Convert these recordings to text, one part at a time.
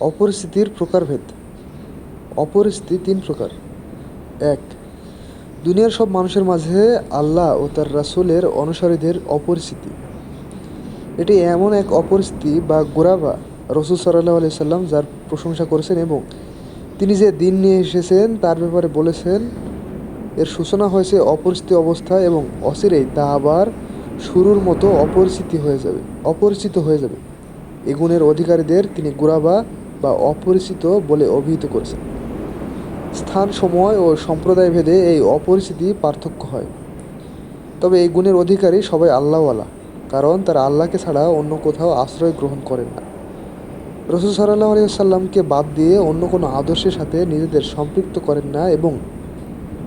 অপরিস্থিতির প্রকারভেদ অপরিস্থিতি তিন প্রকার। এক, দুনিয়ার সব মানুষের মাঝে আল্লাহ ও তার রাসূলের অনুসারীদের অপরিস্থিতি। এটি এমন এক অপরিস্থিতি বা গোরাবা রসুল সাল্লাহ আলি সাল্লাম যার প্রশংসা করেছেন এবং তিনি যে দিন নিয়ে এসেছেন তার ব্যাপারে বলেছেন, এর সূচনা হয়েছে অপরিস্থিতি অবস্থা এবং অচিরেই তা আবার শুরুর মতো অপরিস্থিতি হয়ে যাবে, অপরিচিত হয়ে যাবে। এ গুণের অধিকারীদের তিনি গুরাবা বা অপরিচিত বলে অভিহিত করেছেন। স্থান সময় ও সম্প্রদায় ভেদে এই অপরিচিতি পার্থক্য হয়। তবে এই গুণের অধিকারী সবাই আল্লাহওয়ালা, কারণ তারা আল্লাহকে ছাড়া অন্য কোথাও আশ্রয় গ্রহণ করেন না। রসুল সাল্লাহ আলিয়াল্লামকে বাদ দিয়ে অন্য কোনো আদর্শের সাথে নিজেদের সম্পৃক্ত করেন না এবং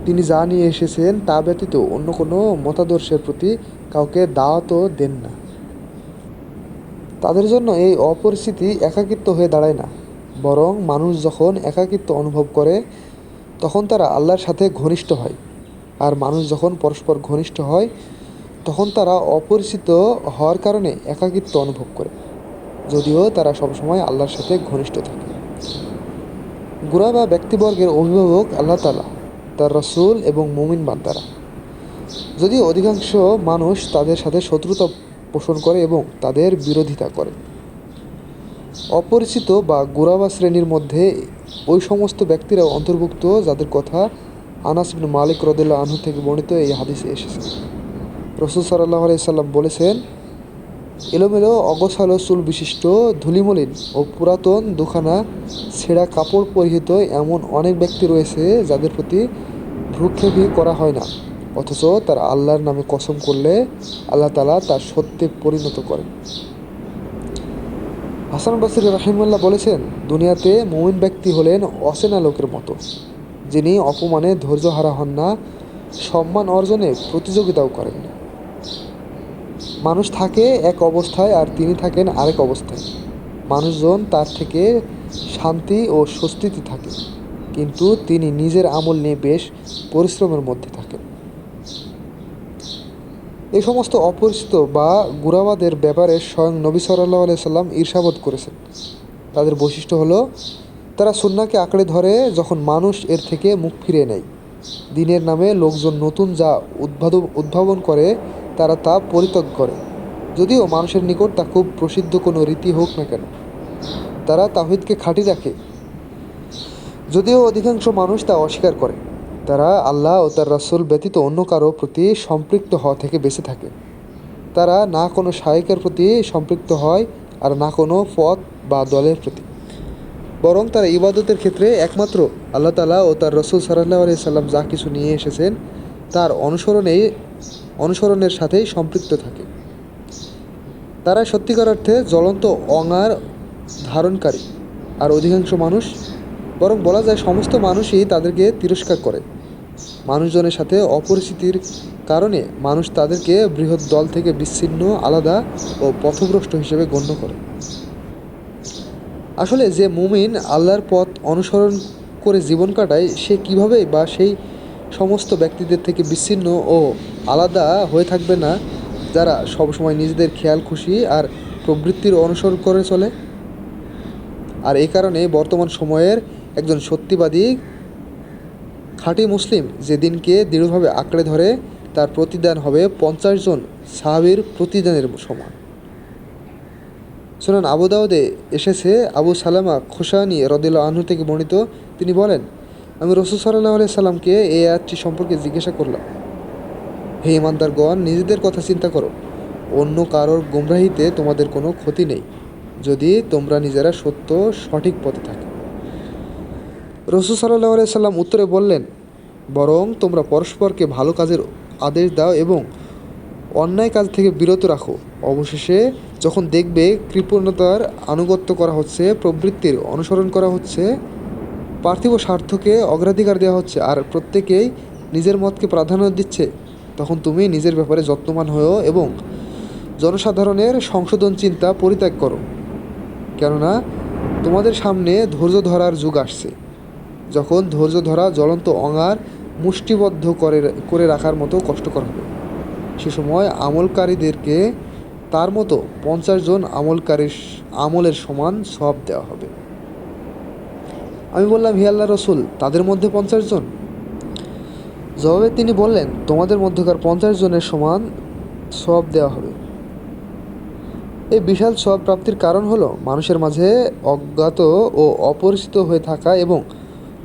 তিনি যা নিয়ে এসেছেন তা ব্যতীত অন্য কোনো মতাদর্শের প্রতি কাউকে দাওয়াতও দেন না। তাদের জন্য এই অপরিস্থিতি একাকিত্ব হয়ে দাঁড়ায় না। বরং মানুষ যখন একাকিত্ব অনুভব করে, তখন তারা আল্লাহর সাথে ঘনিষ্ঠ হয়। আর মানুষ যখন পরস্পর ঘনিষ্ঠ হয়, তখন তারা অপরিচিত হওয়ার কারণে একাকিত্ব অনুভব করে, যদিও তারা সবসময় আল্লাহর সাথে ঘনিষ্ঠ থাকে। গুড়া বা ব্যক্তিবর্গের অভিভাবক আল্লাহ তালা তার রসুল এবং মুমিন বান্দারা। যদিও অধিকাংশ মানুষ তাদের সাথে শত্রুতা পোষণ করে এবং তাদের বিরোধিতা করে অপরিচিত বা গুরাবা শ্রেণির মধ্যে ওই সমস্ত ব্যক্তিরা অন্তর্ভুক্ত যাদের কথা আনাস ইবনে মালিক রদুল্লাহ আনহু থেকে বর্ণিত এই হাদিসে এসেছে। রসুল সাল্লাহ আলাইসাল্লাম বলেছেন, এলোমেলো, অগোছালো চুল বিশিষ্ট ধুলিমলিন ও পুরাতন দুখানা ছেঁড়া কাপড় পরিহিত এমন অনেক ব্যক্তি রয়েছে যাদের প্রতি ভ্রুক্ষেপই করা হয় না। অথচ তারা আল্লাহর নামে কসম করলে আল্লাহ তালা তার সত্যে পরিণত করেন। হাসান বাসির রাহিমুল্লাহ বলেছেন, দুনিয়াতে মুমিন ব্যক্তি হলেন অচেনা লোকের মতো। যিনি অপমানে ধৈর্য হারা হন না, সম্মান অর্জনে প্রতিযোগিতাও করেন না। মানুষ থাকে এক অবস্থায় আর তিনি থাকেন আরেক অবস্থায়। মানুষজন তার থেকে শান্তি ও স্বস্তিতে থাকে, কিন্তু তিনি নিজের আমল নিয়ে বেশ পরিশ্রমের মধ্যে থাকেন। এই সমস্ত অপরিচিত বা গুরাবাদের ব্যাপারে স্বয়ং নবী সাল্লাহ সাল্লাম ঈর্ষাবোধ করেছেন। তাদের বৈশিষ্ট্য হলো, তারা সুন্নাকে আঁকড়ে ধরে যখন মানুষ এর থেকে মুখ ফিরিয়ে নেয়। দিনের নামে লোকজন নতুন যা উদ্ভাবন উদ্ভাবন করে, তারা তা পরিত্যাগ করে। যদিও মানুষের নিকট তা খুব প্রসিদ্ধ কোনো রীতি হোক না কেন, তারা তাহিদকে খাঁটি রাখে। যদিও অধিকাংশ মানুষ তা অস্বীকার করে। তারা আল্লাহ ও তার রাসুল ব্যতীত অন্য কারও প্রতি সম্পৃক্ত হওয়া থেকে বেঁচে থাকে। তারা না কোনো শায়কের প্রতি সম্পৃক্ত হয় আর না কোনো পথ বা দলের প্রতি। বরং তারা ইবাদতের ক্ষেত্রে একমাত্র আল্লাহ তালা ও তার রসুল সাল্লাহ আলি সাল্লাম যা কিছু নিয়ে এসেছেন, তার অনুসরণে অনুসরণের সাথেই সম্পৃক্ত থাকে। তারা সত্যিকার অর্থে জ্বলন্ত অঙার ধারণকারী আর অধিকাংশ মানুষ, বরং বলা যায় সমস্ত মানুষই তাদেরকে তিরস্কার করে। মানুষজনের সাথে অপরিচিতির কারণে মানুষ তাদেরকে বৃহৎ দল থেকে বিচ্ছিন্ন, আলাদা ও পথভ্রষ্ট হিসেবে গণ্য করে। আসলে যে মুমিন আল্লাহর পথ অনুসরণ করে জীবন কাটায়, সে কীভাবে বা সেই সমস্ত ব্যক্তিদের থেকে বিচ্ছিন্ন ও আলাদা হয়ে থাকবে না, যারা সবসময় নিজেদের খেয়াল, খুশি আর প্রবৃত্তির অনুসরণ করে চলে? আর এই কারণে বর্তমান সময়ের একজন সত্যিবাদী খাঁটি মুসলিম যেদিনকে দৃঢ়ভাবে আঁকড়ে ধরে, তার প্রতিদান হবে পঞ্চাশ জন সাহাবির প্রতিদানের সমান। শোনান আবু দাউদে এসেছে আবু সালামা খোসানি রদিল আনহু থেকে বর্ণিত। তিনি বলেন, আমি রসুল সাল্লাহ আলিয়া সাল্লামকে এই আয়াতটি সম্পর্কে জিজ্ঞাসা করলাম। হে ইমানদারগণ, নিজেদের কথা চিন্তা করো। অন্য কারোর গুমরাহিতে তোমাদের কোনো ক্ষতি নেই। যদি তোমরা নিজেরা সত্য সঠিক পথে থাকো। রসুল সাল্লাহ সাল্লাম উত্তরে বললেন, বরং তোমরা পরস্পরকে ভালো কাজের আদেশ দাও এবং অন্যায় কাজ থেকে বিরত রাখো। অবশেষে যখন দেখবে কৃপণতার আনুগত্য করা হচ্ছে, প্রবৃত্তির অনুসরণ করা হচ্ছে, পার্থিব স্বার্থকে অগ্রাধিকার দেওয়া হচ্ছে আর প্রত্যেকেই নিজের মতকে প্রাধান্য দিচ্ছে, তখন তুমি নিজের ব্যাপারে যত্নবান হয়েও এবং জনসাধারণের সংশোধন চিন্তা পরিত্যাগ করো। কেননা তোমাদের সামনে ধৈর্য ধরার যুগ আসছে। যখন ধৈর্য ধরা জ্বলন্ত অঙার মুষ্টিবদ্ধ করে করে রাখার মতো কষ্টকর হবে। সে সময় আমলকারীদেরকে তার মতো পঞ্চাশ জন আমলকারীর আমলের সমান সব দেওয়া হবে। আমি বললাম, হি আল্লাহ রসুল, তাদের মধ্যে পঞ্চাশ জন? জবাবে তিনি বললেন, তোমাদের মধ্যকার পঞ্চাশ জনের সমান সব দেওয়া হবে। এই বিশাল সব প্রাপ্তির কারণ হলো, মানুষের মাঝে অজ্ঞাত ও অপরিচিত হয়ে থাকা এবং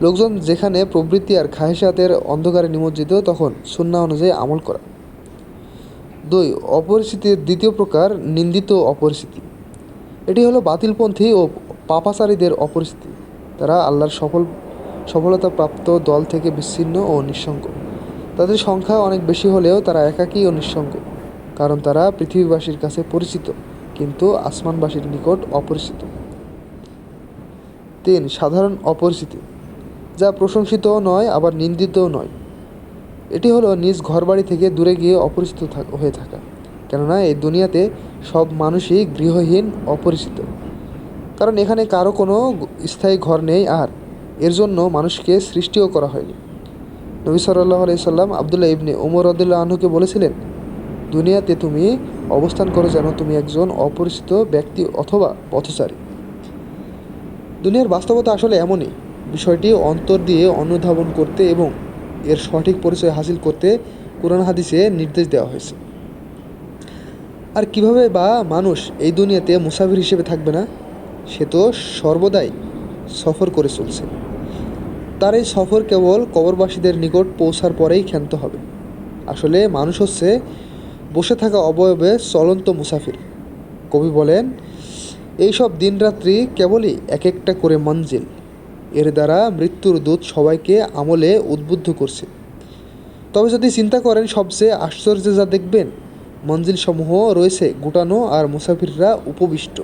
লোকজন যেখানে প্রবৃত্তি আর খাহেসাতের অন্ধকারে নিমজ্জিত, তখন সুন্না অনুযায়ী আমল করা। দুই, অপরিচিতির দ্বিতীয় প্রকার নিন্দিত অপরিচিতি। এটি হলো বাতিলপন্থী ও পাপাচারীদের অপরিচিতি। তারা আল্লাহর সফল, সফলতাপ্রাপ্ত দল থেকে বিচ্ছিন্ন ও নিঃসঙ্গ। তাদের সংখ্যা অনেক বেশি হলেও তারা একাকী ও নিঃসঙ্গ। কারণ তারা পৃথিবীবাসীর কাছে পরিচিত, কিন্তু আসমানবাসীর নিকট অপরিচিত। তিন, সাধারণ অপরিচিতি। যা প্রশংসিতও নয়, আবার নিন্দিতও নয়। এটি হলো নিজ ঘরবাড়ি থেকে দূরে গিয়ে অপরিচিত হয়ে থাকা। কেননা এই দুনিয়াতে সব মানুষই গৃহহীন, অপরিচিত। কারণ এখানে কারও কোনো স্থায়ী ঘর নেই আর এর জন্য মানুষকে সৃষ্টিও করা হয়নি। নবী সাল্লাহ সাল্লাম আবদুল্লাহ ইবনে উমর রদুল্লাহ আনহুকে বলেছিলেন, দুনিয়াতে তুমি অবস্থান করো যেন তুমি একজন অপরিচিত ব্যক্তি অথবা পথচারী। দুনিয়ার বাস্তবতা আসলে এমনই। বিষয়টি অন্তর দিয়ে অনুধাবন করতে এবং এর সঠিক পরিচয় হাসিল করতে কোরআন হাদিসে নির্দেশ দেওয়া হয়েছে। আর কীভাবে বা মানুষ এই দুনিয়াতে মুসাফির হিসেবে থাকবে না, সে তো সর্বদাই সফর করে চলছে। তার এই সফর কেবল কবরবাসীদের নিকট পৌঁছার পরেই ক্ষান্ত হবে। আসলে মানুষ হচ্ছে বসে থাকা অবয়বে চলন্ত মুসাফির। কবি বলেন, এইসব দিনরাত্রি কেবলই এক একটা করে মঞ্জিল এর দ্বারা মৃত্যুর দূত সবাইকে আমলে উদ্বুদ্ধ করছে। তবে যদি চিন্তা করেন, সবচেয়ে আশ্চর্য যা দেখবেন, মঞ্জিলসমূহ রয়েছে গুটানো আর মুসাফিররা উপবিষ্ট।